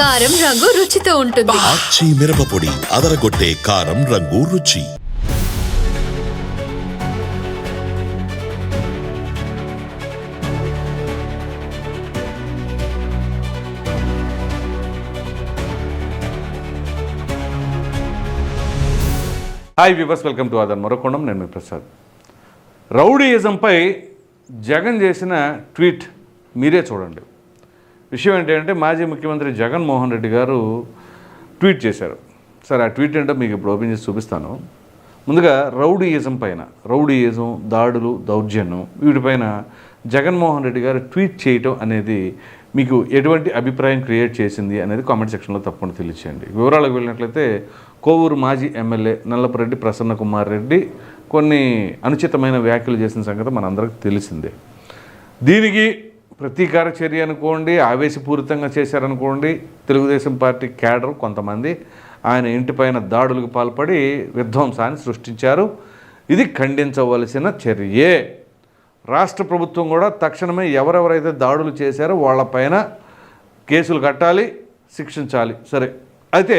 కారం రంగు రుచితో ఉంటుంది. ఆచి మిరపపొడి అదరగొట్టే కారం రంగు రుచి. హాయ్ వివర్స్ వెల్కమ్ టు అదర్ మరొకొండం నేను మీ ప్రసాద్. రౌడీయిజంపై జగన్ చేసిన ట్వీట్ మీరే చూడండి. విషయం ఏంటంటే మాజీ ముఖ్యమంత్రి జగన్మోహన్ రెడ్డి గారు ట్వీట్ చేశారు. సరే ఆ ట్వీట్ ఏంటో మీకు ఇప్పుడు ఓపెన్ చేసి చూపిస్తాను. ముందుగా రౌడీయిజం పైన రౌడీయిజం దాడులు దౌర్జన్యం వీటిపైన జగన్మోహన్ రెడ్డి గారు ట్వీట్ చేయటం అనేది మీకు ఎటువంటి అభిప్రాయం క్రియేట్ చేసింది అనేది కామెంట్ సెక్షన్లో తప్పకుండా తెలియచేయండి. వివరాలకు వెళ్ళినట్లయితే కోవూరు మాజీ ఎమ్మెల్యే నల్లపరెడ్డి ప్రసన్న కుమార్ రెడ్డి కొన్ని అనుచితమైన వ్యాఖ్యలు చేసిన సంగతి మనందరికి తెలిసిందే. దీనికి ప్రతీకార చర్య అనుకోండి ఆవేశపూరితంగా చేశారనుకోండి తెలుగుదేశం పార్టీ క్యాడర్ కొంతమంది ఆయన ఇంటిపైన దాడులకు పాల్పడి విధ్వంసాన్ని సృష్టించారు. ఇది ఖండించవలసిన చర్యే. రాష్ట్ర ప్రభుత్వం కూడా తక్షణమే ఎవరెవరైతే దాడులు చేశారో వాళ్ళపైన కేసులు కట్టాలి శిక్షించాలి. సరే అయితే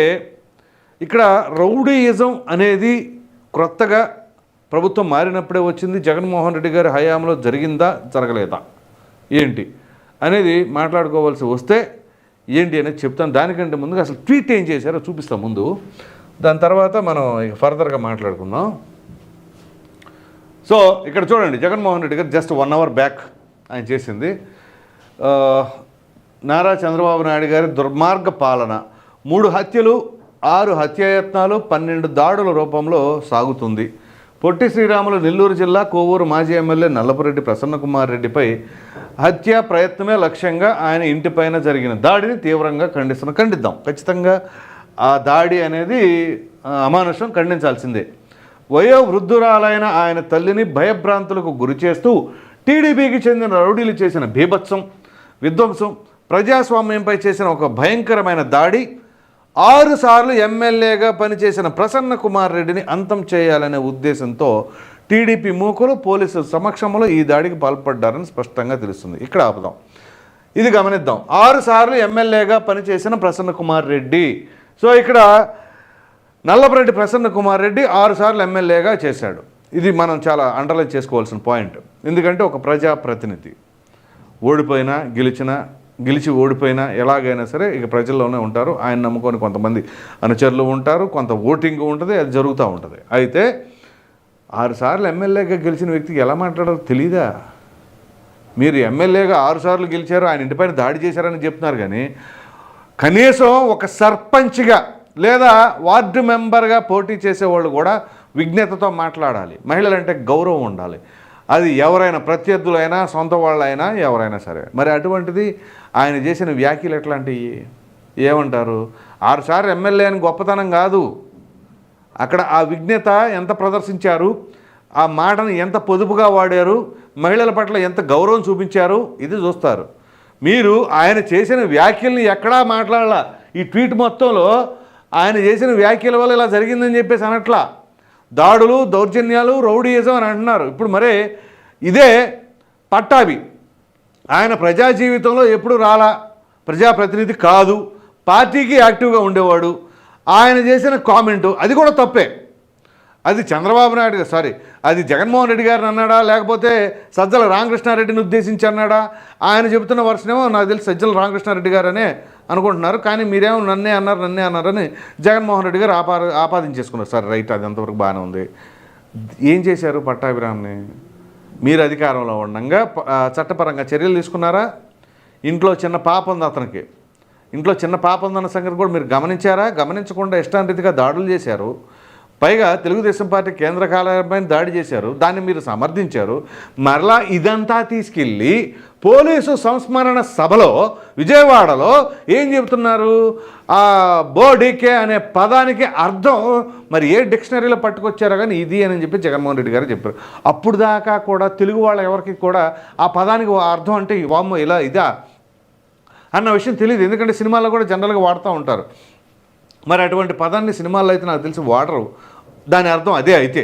ఇక్కడ రౌడీయిజం అనేది క్రొత్తగా ప్రభుత్వం మారినప్పుడే వచ్చింది. జగన్మోహన్ రెడ్డి గారి హయాంలో జరిగిందా? జరగలేదా? ఏంటి అనేది మాట్లాడుకోవాల్సి వస్తే ఏంటి అనేది చెప్తాను. దానికంటే ముందుగా అసలు ట్వీట్ ఏం చేశారో చూపిస్తాం ముందు. దాని తర్వాత మనం ఇక ఫర్దర్గా మాట్లాడుకుందాం. సో ఇక్కడ చూడండి జగన్మోహన్ రెడ్డి గారు జస్ట్ వన్ అవర్ బ్యాక్ ఆయన చేసింది. నారా చంద్రబాబు నాయుడు గారి దుర్మార్గ పాలన. మూడు హత్యలు ఆరు హత్యాయత్నాలు పన్నెండు దాడుల రూపంలో సాగుతుంది. పొట్టి శ్రీరాములు నెల్లూరు జిల్లా కోవూరు మాజీ ఎమ్మెల్యే నల్లపురెడ్డి ప్రసన్నకుమార్ రెడ్డిపై హత్యా ప్రయత్నమే లక్ష్యంగా ఆయన ఇంటిపైన జరిగిన దాడిని తీవ్రంగా ఖండిస్తున్న ఖండిద్దాం. ఖచ్చితంగా ఆ దాడి అనేది అమానుషం ఖండించాల్సిందే. వయో వృద్ధురాలైన ఆయన తల్లిని భయభ్రాంతులకు గురి చేస్తూ టీడీపీకి చెందిన రౌడీలు చేసిన బీభత్సం విధ్వంసం ప్రజాస్వామ్యంపై చేసిన ఒక భయంకరమైన దాడి ఆరుసార్లు ఎమ్మెల్యేగా పనిచేసిన ప్రసన్న కుమార్ రెడ్డిని అంతం చేయాలనే ఉద్దేశంతో టీడీపీ మూకులు పోలీసుల సమక్షంలో ఈ దాడికి పాల్పడ్డారని స్పష్టంగా తెలుస్తుంది. ఇక్కడ ఆపుదాం. ఇది గమనిద్దాం. ఆరు సార్లు ఎమ్మెల్యేగా పనిచేసిన ప్రసన్న కుమార్ రెడ్డి. సో ఇక్కడ నల్లపరెడ్డి ప్రసన్న కుమార్ రెడ్డి ఆరుసార్లు ఎమ్మెల్యేగా చేశాడు. ఇది మనం చాలా అండర్లైన్ చేసుకోవాల్సిన పాయింట్ ఎందుకంటే ఒక ప్రజాప్రతినిధి. ఓడిపోయినా గెలిచినా గెలిచి ఓడిపోయినా ఎలాగైనా సరే ఇక ప్రజల్లోనే ఉంటారు. ఆయన నమ్ముకొని కొంతమంది అనుచరులు ఉంటారు కొంత ఓటింగ్ ఉంటుంది అది జరుగుతూ ఉంటుంది. అయితే ఆరుసార్లు ఎమ్మెల్యేగా గెలిచిన వ్యక్తికి ఎలా మాట్లాడాలో తెలీదా? మీరు ఎమ్మెల్యేగా ఆరుసార్లు గెలిచారు ఆయన ఇంటిపైన దాడి చేశారని చెప్తున్నారు కానీ కనీసం ఒక సర్పంచ్గా లేదా వార్డు మెంబర్గా పోటీ చేసేవాళ్ళు కూడా విజ్ఞతతో మాట్లాడాలి. మహిళలంటే గౌరవం ఉండాలి. అది ఎవరైనా ప్రత్యర్థులైనా సొంత వాళ్ళైనా ఎవరైనా సరే. మరి అటువంటిది ఆయన చేసిన వ్యాఖ్యలు ఎట్లాంటివి ఏమంటారు? ఆరుసార్లు ఎమ్మెల్యే అని గొప్పతనం కాదు. అక్కడ ఆ విజ్ఞత ఎంత ప్రదర్శించారు? ఆ మాటను ఎంత పొదుపుగా వాడారు? మహిళల పట్ల ఎంత గౌరవం చూపించారు? ఇది చూస్తారు. మీరు ఆయన చేసిన వ్యాఖ్యల్ని ఎక్కడా మాట్లాడాల. ఈ ట్వీట్ మొత్తంలో ఆయన చేసిన వ్యాఖ్యల వల్ల ఇలా జరిగిందని చెప్పేసి అనట్లా. దాడులు దౌర్జన్యాలు రౌడీయిజం అని అంటున్నారు. ఇప్పుడు మరే ఇదే పట్టాభి. ఆయన ప్రజా జీవితంలో ఎప్పుడు రాలా? ప్రజాప్రతినిధి కాదు. పార్టీకి యాక్టివ్గా ఉండేవాడు. ఆయన చేసిన కామెంటు అది కూడా తప్పే. అది చంద్రబాబు నాయుడు గారు సారీ అది జగన్మోహన్ రెడ్డి గారిని అన్నాడా? లేకపోతే సజ్జల రామకృష్ణారెడ్డిని ఉద్దేశించి అన్నాడా? ఆయన చెబుతున్న వర్షనేమో నాకు తెలిసి సజ్జల రామకృష్ణారెడ్డి గారనే అనుకుంటున్నారు. కానీ మీరేమో నన్నే అన్నారు నన్నే అన్నారని జగన్మోహన్ రెడ్డి గారు ఆపా ఆపాదించేసుకున్నారు. సరే రైట్ అది అంతవరకు బాగానే ఉంది. ఏం చేశారు పట్టాభిరామ్ని? మీరు అధికారంలో ఉండగా చట్టపరంగా చర్యలు తీసుకున్నారా? ఇంట్లో చిన్న పాప ఉంది అతనికి. ఇంట్లో చిన్న పాప ఉందన్న సంగతి కూడా మీరు గమనించారా? గమనించకుండా ఇష్టాంరీతిగా దాడులు చేశారు. పైగా తెలుగుదేశం పార్టీ కేంద్ర కార్యాలయంపైన దాడి చేశారు దాన్ని మీరు సమర్థించారు. మరలా ఇదంతా తీసుకెళ్ళి పోలీసు సంస్మరణ సభలో విజయవాడలో ఏం చెబుతున్నారు? ఆ బోడీకే అనే పదానికి అర్థం మరి ఏ డిక్షనరీలో పట్టుకొచ్చారో కానీ ఇది అని చెప్పి జగన్మోహన్ రెడ్డి గారు చెప్పారు. అప్పుడు దాకా కూడా తెలుగు వాళ్ళ ఎవరికి కూడా ఆ పదానికి అర్థం అంటే వామ్మో ఇలా ఇదా? అన్న విషయం తెలియదు ఎందుకంటే సినిమాల్లో కూడా జనరల్గా వాడుతూ ఉంటారు. మరి అటువంటి పదాన్ని సినిమాల్లో అయితే నాకు తెలిసి వాడరు. దాని అర్థం అదే అయితే.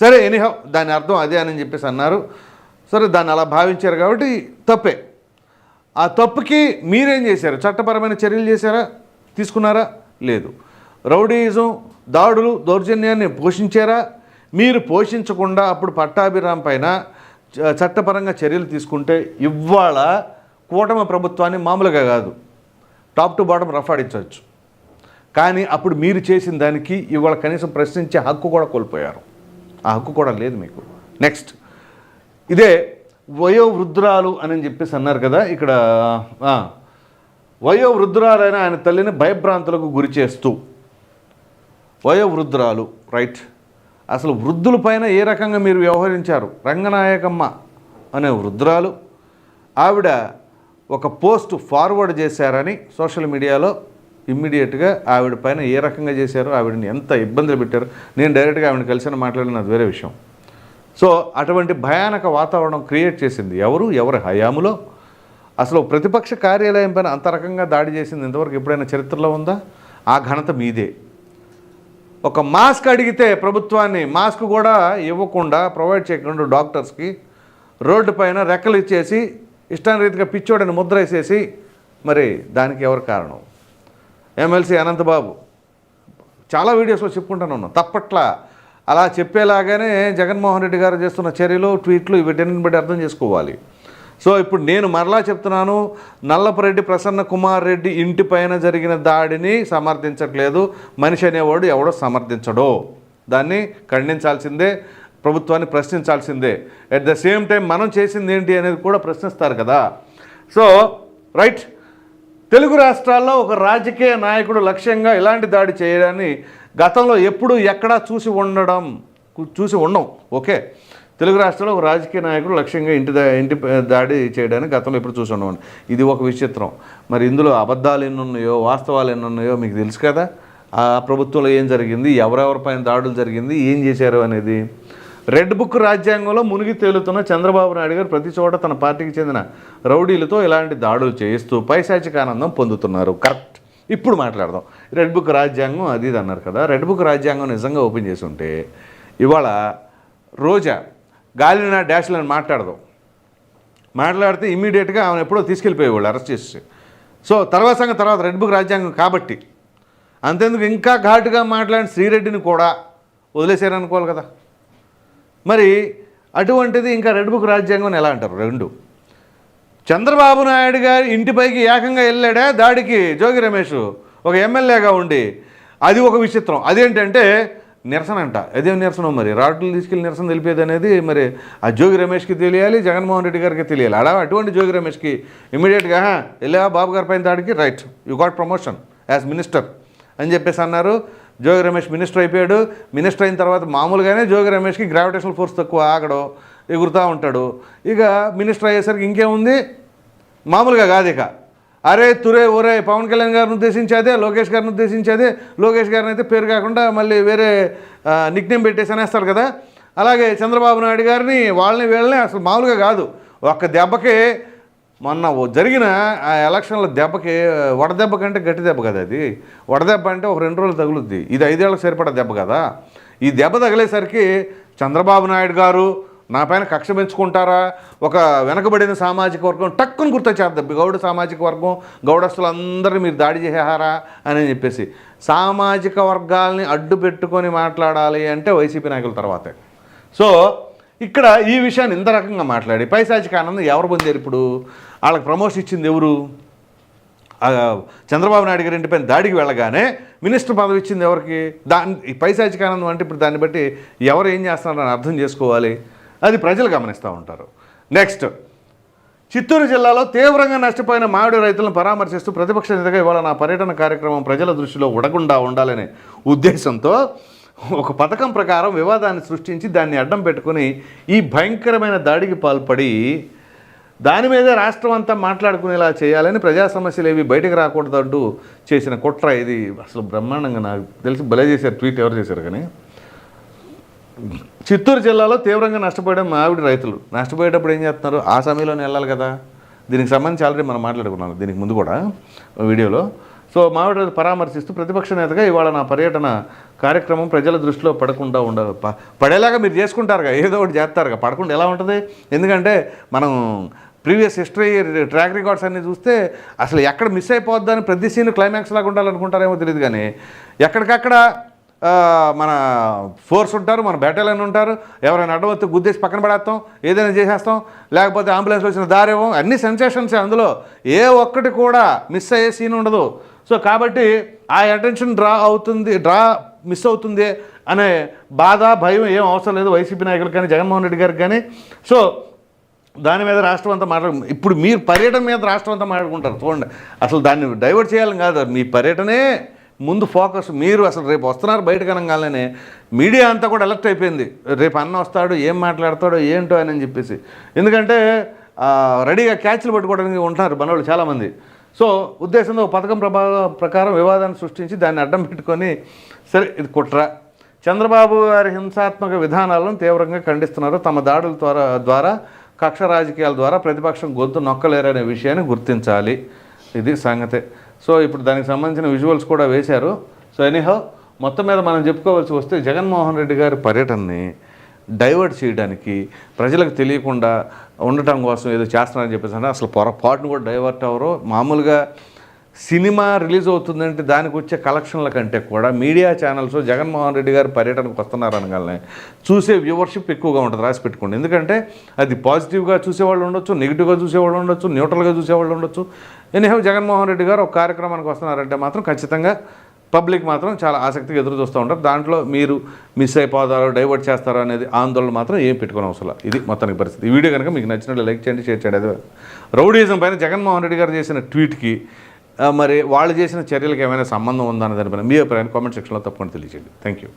సరే ఎనీహౌ దాని అర్థం అదే అని చెప్పేసి అన్నారు. సరే దాన్ని అలా భావించారు కాబట్టి తప్పే. ఆ తప్పుకి మీరేం చేశారు? చట్టపరమైన చర్యలు చేశారా? తీసుకున్నారా? లేదు. రౌడీయిజం దాడులు దౌర్జన్యాన్ని పోషించారా? మీరు పోషించకుండా అప్పుడు పట్టాభిరామ్ పైన చట్టపరంగా చర్యలు తీసుకుంటే ఇవాళ కూటమి ప్రభుత్వాన్ని మామూలుగా కాదు. టాప్ టు బాటం రఫాడించవచ్చు కానీ అప్పుడు మీరు చేసిన దానికి ఇవాళ కనీసం ప్రశ్నించే హక్కు కూడా కోల్పోయారు. ఆ హక్కు కూడా లేదు మీకు. నెక్స్ట్ ఇదే వయోవృద్ధురాలు అని చెప్పేసి అన్నారు కదా ఇక్కడ వయోవృద్ధురాలైన ఆయన తల్లిని భయభ్రాంతులకు గురి చేస్తూ. వయోవృద్ధురాలు రైట్ అసలు వృద్ధుల పైన ఏ రకంగా మీరు వ్యవహరించారు? రంగనాయకమ్మ అనే వృద్ధురాలు. ఆవిడ ఒక పోస్ట్ ఫార్వర్డ్ చేశారని సోషల్ మీడియాలో ఇమ్మీడియట్గా ఆవిడ పైన ఏ రకంగా చేశారో ఆవిడని ఎంత ఇబ్బందులు పెట్టారు నేను డైరెక్ట్గా ఆవిడ కలిసిన మాట్లాడిన అది వేరే విషయం. సో అటువంటి భయానక వాతావరణం క్రియేట్ చేసింది ఎవరు? ఎవరి హయాములో? అసలు ప్రతిపక్ష కార్యాలయం పైన అంత రకంగా దాడి చేసింది ఇంతవరకు ఎప్పుడైనా చరిత్రలో ఉందా? ఆ ఘనత మీదే. ఒక మాస్క్ అడిగితే ప్రభుత్వాన్ని మాస్క్ కూడా ఇవ్వకుండా ప్రొవైడ్ చేయకుండా డాక్టర్స్కి రోడ్డు పైన రెక్కలు ఇచ్చేసి ఇష్టానురీతిగా పిచ్చోడని ముద్ర వేసేసి మరి దానికి ఎవరు కారణం? ఎమ్మెల్సీ అనంతబాబు. చాలా వీడియోస్లో చెప్పుకుంటాను ఉన్నాను తప్పట్లా. అలా చెప్పేలాగానే జగన్మోహన్ రెడ్డి గారు చేస్తున్న చర్యలు ట్వీట్లు వీటన్నిటిని బట్టి అర్థం చేసుకోవాలి. సో ఇప్పుడు నేను మరలా చెప్తున్నాను నల్లపరెడ్డి ప్రసన్న కుమార్ రెడ్డి ఇంటి పైన జరిగిన దాడిని సమర్థించట్లేదు. మనిషి అనేవాడు ఎవడో సమర్థించడో. దాన్ని ఖండించాల్సిందే ప్రభుత్వాన్ని ప్రశ్నించాల్సిందే. అట్ ద సేమ్ టైం మనం చేసింది ఏంటి అనేది కూడా ప్రశ్నిస్తారు కదా. సో రైట్ తెలుగు రాష్ట్రాల్లో ఒక రాజకీయ నాయకుడు లక్ష్యంగా ఇలాంటి దాడి చేయడాన్ని గతంలో ఎప్పుడు ఎక్కడా చూసి ఉండడం చూసి ఉండం ఓకే. తెలుగు రాష్ట్రాల్లో ఒక రాజకీయ నాయకుడు లక్ష్యంగా ఇంటి దా- ఇంటి దాడి చేయడానికి గతంలో ఎప్పుడు చూసి ఉండడం ఇది ఒక విచిత్రం. మరి ఇందులో అబద్ధాలు ఎన్ని ఉన్నాయో వాస్తవాలు ఎన్ని ఉన్నాయో మీకు తెలుసు కదా? ఆ ప్రభుత్వంలో ఏం జరిగింది? ఎవరెవరిపైన దాడులు జరిగింది? ఏం చేశారు అనేది? రెడ్ బుక్ రాజ్యాంగంలో మునిగి తేలుతున్న చంద్రబాబు నాయుడు గారు ప్రతి చోట తన పార్టీకి చెందిన రౌడీలతో ఇలాంటి దాడులు చేయిస్తూ పైశాచిక ఆనందం పొందుతున్నారు. కరెక్ట్. ఇప్పుడు మాట్లాడదాం. రెడ్ బుక్ రాజ్యాంగం అది ఇది అన్నారు కదా. రెడ్ బుక్ రాజ్యాంగం నిజంగా ఓపెన్ చేసి ఉంటే ఇవాళ రోజా గాలిన డాష్లను మాట్లాడదాం. మాట్లాడితే ఇమీడియట్గా ఆమెను ఎప్పుడో తీసుకెళ్ళిపోయేవాళ్ళు అరెస్ట్ చేసి సో తర్వాత సంగతి తర్వాత రెడ్ బుక్ రాజ్యాంగం కాబట్టి అంతేందుకు ఇంకా ఘాటుగా మాట్లాడిన శ్రీరెడ్డిని కూడా వదిలేశారనుకోవాలి కదా. మరి అటువంటిది ఇంకా రెడ్ బుక్ రాజ్యాంగం ఎలా అంటారు? రెండు. చంద్రబాబు నాయుడు గారి ఇంటిపైకి ఏకంగా వెళ్ళాడా? దాడికి జోగి రమేష్ ఒక ఎమ్మెల్యేగా ఉండి అది ఒక విచిత్రం. అదేంటంటే నిరసన అంట. అదేం నిరసన మరి? రాడ్లు తీసుకెళ్ళి నిరసన తెలిపేది అనేది మరి ఆ జోగి రమేష్కి తెలియాలి జగన్మోహన్ రెడ్డి గారికి తెలియాలి. అలా అటువంటి జోగి రమేష్కి ఇమీడియట్గా వెళ్ళా బాబు గారి పైన దాడికి? Right. You got promotion as minister అని చెప్పేసి అన్నారు. జోగి రమేష్ మినిస్టర్ అయిపోయాడు. మినిస్టర్ అయిన తర్వాత మామూలుగానే జోగి రమేష్కి గ్రావిటేషనల్ ఫోర్స్ తక్కువ ఆగడు ఎగురుతూ ఉంటాడు. ఇక మినిస్టర్ అయ్యేసరికి ఇంకేముంది? మామూలుగా కాదు ఇక. అరే తురే ఒరే పవన్ కళ్యాణ్ గారిని ఉద్దేశించేదే లోకేష్ గారిని ఉద్దేశించేదే. లోకేష్ గారిని అయితే పేరు కాకుండా మళ్ళీ వేరే నిక్నేమ్ పెట్టేసి అనేస్తారు కదా. అలాగే చంద్రబాబు నాయుడు గారిని వాళ్ళని వీళ్ళని అసలు మామూలుగా కాదు. ఒక్క దెబ్బకే మొన్న జరిగిన ఆ ఎలక్షన్ల దెబ్బకి వడదెబ్బ కంటే గట్టి దెబ్బ కదా అది. వడదెబ్బ అంటే ఒక రెండు రోజులు తగులుద్ది. ఇది ఐదేళ్ళకి సరిపడా దెబ్బ కదా. ఈ దెబ్బ తగిలేసరికి చంద్రబాబు నాయుడు గారు నా పైన కక్ష పెంచుకుంటారా? ఒక వెనకబడిన సామాజిక వర్గం టక్కుని గుర్తొచ్చేద్ది గౌడ సామాజిక వర్గం గౌడస్తులందరినీ మీరు దాడి చేసారా అని చెప్పేసి. సామాజిక వర్గాల్ని అడ్డు పెట్టుకొని మాట్లాడాలి అంటే వైసీపీ నాయకుల తర్వాతే. సో ఇక్కడ ఈ విషయాన్ని ఇంత రకంగా మాట్లాడి. పైశాచిక ఆనందం ఎవరు పొందారు ఇప్పుడు? వాళ్ళకి ప్రమోషన్ ఇచ్చింది ఎవరు? చంద్రబాబు నాయుడు గారి ఇంటిపైన దాడికి వెళ్ళగానే మినిస్టర్ పదవి ఇచ్చింది ఎవరికి? దాని ఈ పైశాచిక ఆనందం అంటే ఇప్పుడు దాన్ని బట్టి ఎవరు ఏం చేస్తున్నారని అర్థం చేసుకోవాలి. అది ప్రజలు గమనిస్తూ ఉంటారు. నెక్స్ట్ చిత్తూరు జిల్లాలో తీవ్రంగా నష్టపోయిన మామిడి రైతులను పరామర్శిస్తూ ప్రతిపక్ష నేతగా ఇవాళ నా పర్యటన కార్యక్రమం ప్రజల దృష్టిలో ఉడకుండా ఉండాలనే ఉద్దేశంతో ఒక పథకం ప్రకారం వివాదాన్ని సృష్టించి దాన్ని అడ్డం పెట్టుకొని ఈ భయంకరమైన దాడికి పాల్పడి దాని మీదే రాష్ట్రం అంతా మాట్లాడుకునేలా చేయాలని ప్రజా సమస్యలు ఏవి బయటకు రాకూడదంటూ చేసిన కుట్ర ఇది. అసలు బ్రహ్మాండంగా నాకు తెలిసి భలే చేశారు ట్వీట్ ఎవరు చేశారు కానీ. చిత్తూరు జిల్లాలో తీవ్రంగా నష్టపోయడం మావిడి రైతులు. నష్టపోయేటప్పుడు ఏం చేస్తున్నారు? ఆ సమయంలోనే వెళ్ళాలి కదా. దీనికి సంబంధించి ఆల్రెడీ మనం మాట్లాడుకున్నాం దీనికి ముందు కూడా వీడియోలో. సో మామిడి పరామర్శిస్తూ ప్రతిపక్ష నేతగా ఇవాళ నా పర్యటన కార్యక్రమం ప్రజల దృష్టిలో పడకుండా ఉండ పడేలాగా మీరు చేసుకుంటారుగా ఏదో ఒకటి చేస్తారుగా. పడకుండా ఎలా ఉంటుంది? ఎందుకంటే మనం ప్రీవియస్ హిస్టరీ ట్రాక్ రికార్డ్స్ అన్నీ చూస్తే అసలు ఎక్కడ మిస్ అయిపోద్దని ప్రతి సీన్ క్లైమాక్స్ లాగా ఉండాలనుకుంటారేమో తెలియదు కానీ ఎక్కడికక్కడ మన ఫోర్స్ ఉంటారు మన బెటాలియన్ ఉంటారు ఎవరైనా అడ్డవత్తు గుద్దేసి పక్కన పడేస్తాం ఏదైనా చేసేస్తాం లేకపోతే అంబులెన్స్ వచ్చిన దారి అన్ని సెన్సేషన్స్ అందులో. ఏ ఒక్కటి కూడా మిస్ అయ్యే సీన్ ఉండదు. సో కాబట్టి ఆ అటెన్షన్ డ్రా అవుతుంది డ్రా మిస్ అవుతుంది అనే బాధ భయం ఏం అవసరం లేదు వైసీపీ నాయకులకు కానీ జగన్మోహన్ రెడ్డి గారికి కానీ. సో దాని మీద రాష్ట్రం అంతా మాట్లాడు ఇప్పుడు మీరు పర్యటన మీద రాష్ట్రం అంతా మాట్లాడుకుంటారు చూడండి. అసలు దాన్ని డైవర్ట్ చేయాలని కాదు. మీ పర్యటనే ముందు ఫోకస్ మీరు అసలు రేపు వస్తున్నారు బయటకు అనగానే మీడియా అంతా కూడా అలర్ట్ అయిపోయింది. రేపు అన్న వస్తాడు ఏం మాట్లాడతాడో ఏంటో అని చెప్పేసి. ఎందుకంటే రెడీగా క్యాచ్లు పట్టుకోవడానికి ఉంటున్నారు మనవాళ్ళు చాలామంది. సో ఉద్దేశంతో పథకం ప్రభా ప్రకారం వివాదాన్ని సృష్టించి దాన్ని అడ్డం పెట్టుకొని సరే ఇది కుట్ర. చంద్రబాబు గారి హింసాత్మక విధానాలను తీవ్రంగా ఖండిస్తున్నారు. తమ దాడుల ద్వారా ద్వారా కక్ష రాజకీయాల ద్వారా ప్రతిపక్షం గొంతు నొక్కలేరనే విషయాన్ని గుర్తించాలి. ఇది సంగతే. సో ఇప్పుడు దానికి సంబంధించిన విజువల్స్ కూడా వేశారు. సో ఎనీహో మొత్తం మీద మనం చెప్పుకోవాల్సి వస్తే జగన్మోహన్ రెడ్డి గారి పర్యటనని డైవర్ట్ చేయడానికి ప్రజలకు తెలియకుండా ఉండటం కోసం ఏదో చేస్తున్నారని చెప్పేసి అంటే అసలు పొరపాటును కూడా డైవర్ట్ అవ్వరు. మామూలుగా సినిమా రిలీజ్ అవుతుందంటే దానికి వచ్చే కలెక్షన్ల కంటే కూడా మీడియా ఛానల్స్ జగన్మోహన్ రెడ్డి గారు పర్యటనకు వస్తున్నారు అనగానే చూసే వ్యూవర్షిప్ ఎక్కువగా ఉంటుంది రాసి పెట్టుకోండి. ఎందుకంటే అది పాజిటివ్గా చూసేవాళ్ళు ఉండొచ్చు నెగిటివ్గా చూసేవాళ్ళు ఉండొచ్చు న్యూట్రల్గా చూసేవాళ్ళు ఉండొచ్చు. ఎనీహో జగన్మోహన్ రెడ్డి గారు ఒక కార్యక్రమానికి వస్తున్నారంటే మాత్రం ఖచ్చితంగా పబ్లిక్ మాత్రం చాలా ఆసక్తిగా ఎదురు చూస్తూ ఉంటారు. దాంట్లో మీరు మిస్ అయిపోతారో డైవర్ట్ చేస్తారో అనేది ఆందోళన మాత్రం ఏం పెట్టుకునే అవసరం ఇది మొత్తానికి పరిస్థితి. ఈ వీడియో కనుక మీకు నచ్చినట్లు లైక్ చేయండి షేర్ చేయండి. అదే రౌడీజం పైన జగన్మోహన్ రెడ్డి గారు చేసిన ట్వీట్కి మరి వాళ్ళు చేసిన చర్యలకు ఏమైనా సంబంధం ఉందా అనే దానిపైన మీ అభిప్రాయాన్ని కామెంట్ సెక్షన్లో తప్పకుండా తెలియజేయండి థ్యాంక్ యూ